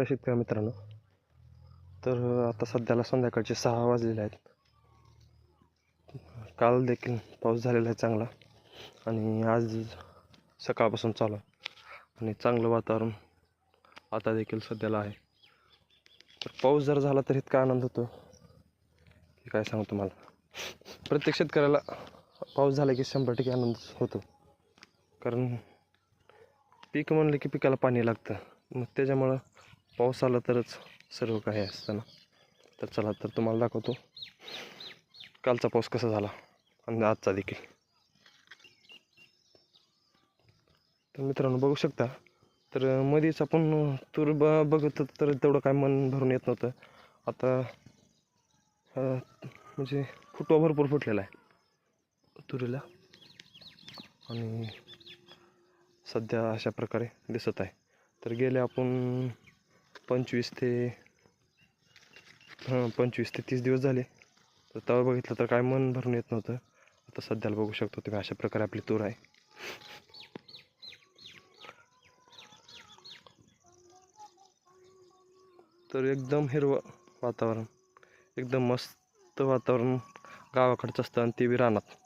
नमस्कार शेतकरी मित्रांनो. तर आता सध्याला संध्याकाळचे सहा वाजलेले आहेत. काल देखील पाऊस झालेला आहे चांगला आणि आज सकाळपासून चालू आहे. आणि चांगलं वातावरण आता देखील सध्याला आहे. तर पाऊस जर झाला तर इतका आनंद होतो की काय सांगू तुम्हाला. प्रत्येक शेतकऱ्याला पाऊस झाला की शंभर टक्के आनंद होतो. कारण पीक म्हणलं की पिकाला पाणी लागतं. मग त्याच्यामुळं पाऊस आला तरच सर्व काही असतं ना. तर चला तर तुम्हाला दाखवतो. कालचा पाऊस कसा झाला? आणि आजचा देखील. तर मित्रांनो बघू शकता. तर मध्येच आपण तूर ब बघत तर तेवढं काय मन भरून येत नव्हतं. आता म्हणजे फुटवा भरपूर फुटलेला आहे. तुरीला. आणि सध्या अशा प्रकारे दिसत आहे. तर गेले आपण पंचवीस ते हां पंचवीस ते तीस दिवस झाले. तर तेव्हा बघितलं तर काय मन भरून येत नव्हतं. आता सध्याला बघू शकतो तुम्ही अशा प्रकारे आपली तूर आहे. तर एकदम हिरवं वातावरण. एकदम मस्त वातावरण गावाकडचं असतं आणि ते बी रानात.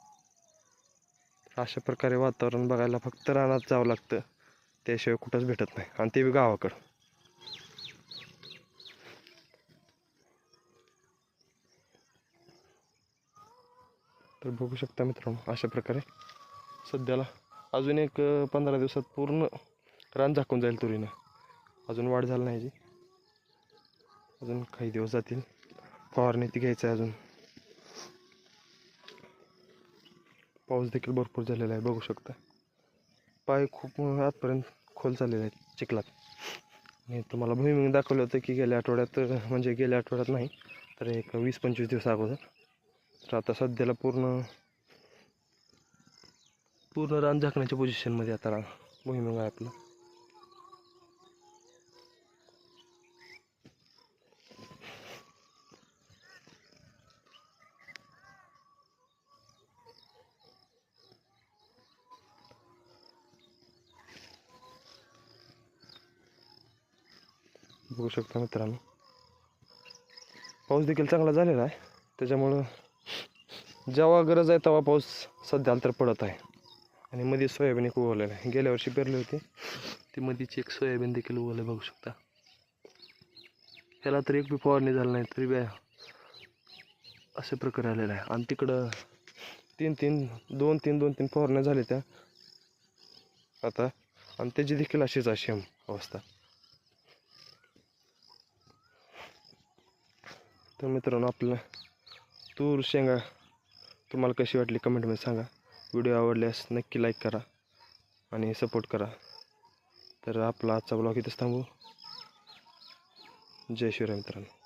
अशा प्रकारे वातावरण बघायला फक्त रानात जावं लागतं. त्याशिवाय कुठंच भेटत नाही. आणि ते बी गावाकडं. तर बघू शकता मित्रांनो अशा प्रकारे सध्याला अजून एक पंधरा दिवसात पूर्ण रान झाकून जाईल तुरीनं. अजून वाढ झाली नाही जी. अजून काही दिवस जातील. फवारणी ती घ्यायचं आहे अजून. पाऊस देखील भरपूर झालेला आहे बघू शकता. पाय खूप आतपर्यंत खोल चाललेले आहेत चिखलात. मी तुम्हाला भूमिंग दाखवलं होतं की गेल्या आठवड्यात म्हणजे गेल्या आठवड्यात नाही तर एक वीस पंचवीस दिवस अगोदर तर आता सध्याला पूर्ण पूर्ण रान झाकण्याच्या पोझिशनमध्ये आता रान भुईमुग आहे आपलं. बघू शकता मित्रांनो. पाऊस देखील चांगला झालेला आहे. त्याच्यामुळं जेव्हा गरज आहे तेव्हा पाऊस सध्या तर पडत आहे. आणि मध्ये सोयाबीन एक उगवलेलं आहे गेल्या वर्षी पेरली होती. ती मधीची एक सोयाबीन देखील उगवलं बघू शकता. ह्याला तर एक बी फवारणी झाली नाही तरी बी असे प्रकारे आलेला आहे. आणि तिकडं तीन तीन दोन तीन दोन तीन फवारण्या झाल्या त्या. आता आणि त्याची देखील अशीच अशी अवस्था. तर मित्रांनो आपलं तूर शेंगा तुम्हाला कशी वाटली कमेंटमध्ये सांगा. व्हिडिओ आवडल्यास नक्की लाईक करा आणि सपोर्ट करा. तर आपला आजचा ब्लॉग इथंच थांबू. जय शिवराय मित्रांनो.